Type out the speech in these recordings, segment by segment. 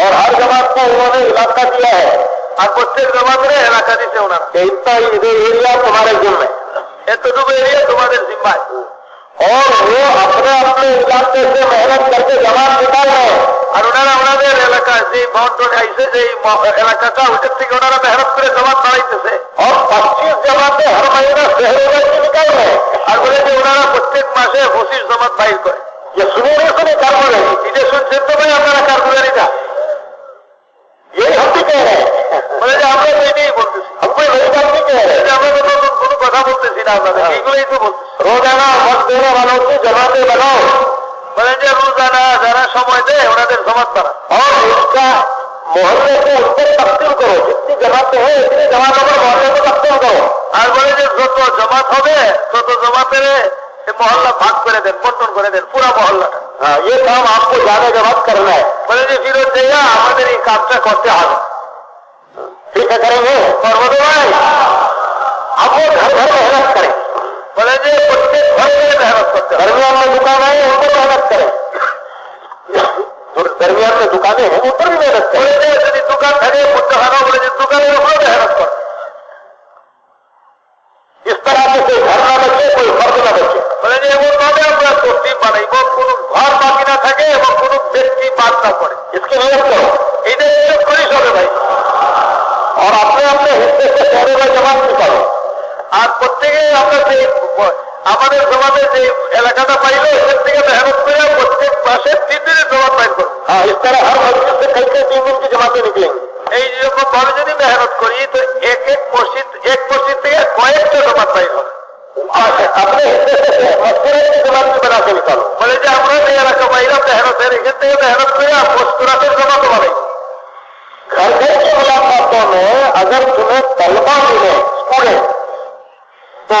और हर जमात को उन्होंने इलाका दिया है আর প্রত্যেক জমাতের এলাকা দিছে ওনারা कि इतना ये एरिया तुम्हारे जिम्मे এতটুকু এরিয়া তোমাদের জিম্মায় और वो अपने अपने इलाके से मेहनत करके जमात निकाल रहे हैं আর ওনারা ওনাদের এলাকা যে বন্টন আইছে যে ম- এলাকাটা ওইটার থেকে ওনারা মেহনত করে জমাত বাড়াইতেছে और पच्चीस जमातें हर महीना शहरों की निकाल रहे हैं আর বলে যে ওনারা প্রত্যেক মাসে পঁচিশ জমাত বাইর করে ये सुने नहीं सुने कारगुजारी এটা বলতেছি না আপনাদের এইগুলোই তো বলতেছি रोजाना वक्त देने वालों की जमातें बनाओ বলেন যে রোজানা যারা সময় দেয় ওনাদের জমাত বাড়া और उसका मोहल्ले को उस पर तकसीम करो जितनी जमातें हैं इतनी जमातों पर मोहल्ले को तकसीम करो আর বলে যে যত জমাত হবে তত জমাতের এ মহল্লা ভাগ করে দেন বন্টন করে দেন পুরা মহল্লাটা हाँ ये काम आपको जाने के बाद करना है বলে যে ফিরত দেয়া আমাদের এই কাজটা করতে হবে ठीक है करेंगे করবো তো ভাই अब वो घर घर मेहनत जो दरमियान में दुकानें हैं उन पर भी मेहनत करें বলে যে যদি দোকান থাকে মুদ্রাখানা বলে যে দোকানের উপরে মেহনত করে इस तरह से कोई घर ना बचे कोई फर्ज ना बचे বলে যে এমন ভাবে আমরা তসলিম বানাইব কোন ঘর বাকি না থাকে এবং কোন ব্যক্তি বাদ না পড়ে इसकी नियत करो এইটা নিয়োগ করিস হবে ভাই और अपने अपने हिस्से से शहरों में जमात निकालो আর প্রত্যেকে আমরা যে আমাদের জমাতে যে এলাকাটা পাইলো এখান থেকে মেহনত করে প্রত্যেক মাসে তিন দিনের জমাত বাইর করবো हाँ इस तरह हर मस्जिद से कई कई तीन दिन की जमातें निकलेंगी এই যেরকম ভাবে যদি মেহনত করি তো এক এক মসজিদ এক মসজিদ থেকে কয়েকটা জমাত বাইর হবে अच्छा, अपने हिस्से से मस्जिद की जमात भी बना के निकालो বলে যে আমরা যে এলাকা পাইলাম মেহনতের এখান থেকে মেহনত করে মস্তুরাতের জমাত বানাই घर घर की मुलाकातों में अगर तुम्हें तलबा मिले स्टूडेंट तो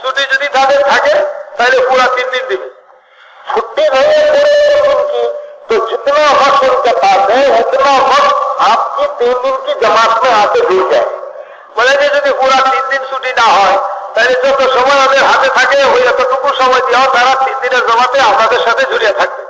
ছুটি যদি তাদের থাকে তাহলে পুরা তিন দিন দিবে छुट्टी नहीं है पूरे तीन दिन की तो जितना वक्त उनके पास है उतना वक्त आपकी तीन दिन की जमात में आके जुड़ जाए বলে যে যদি পুরা তিন দিন ছুটি না হয় তাহলে যত সময় ওদের হাতে থাকে ওই এতটুকু সময় দিয়েও তারা তিন দিনের জমাতে আপনাদের সাথে জড়িয়ে থাকবে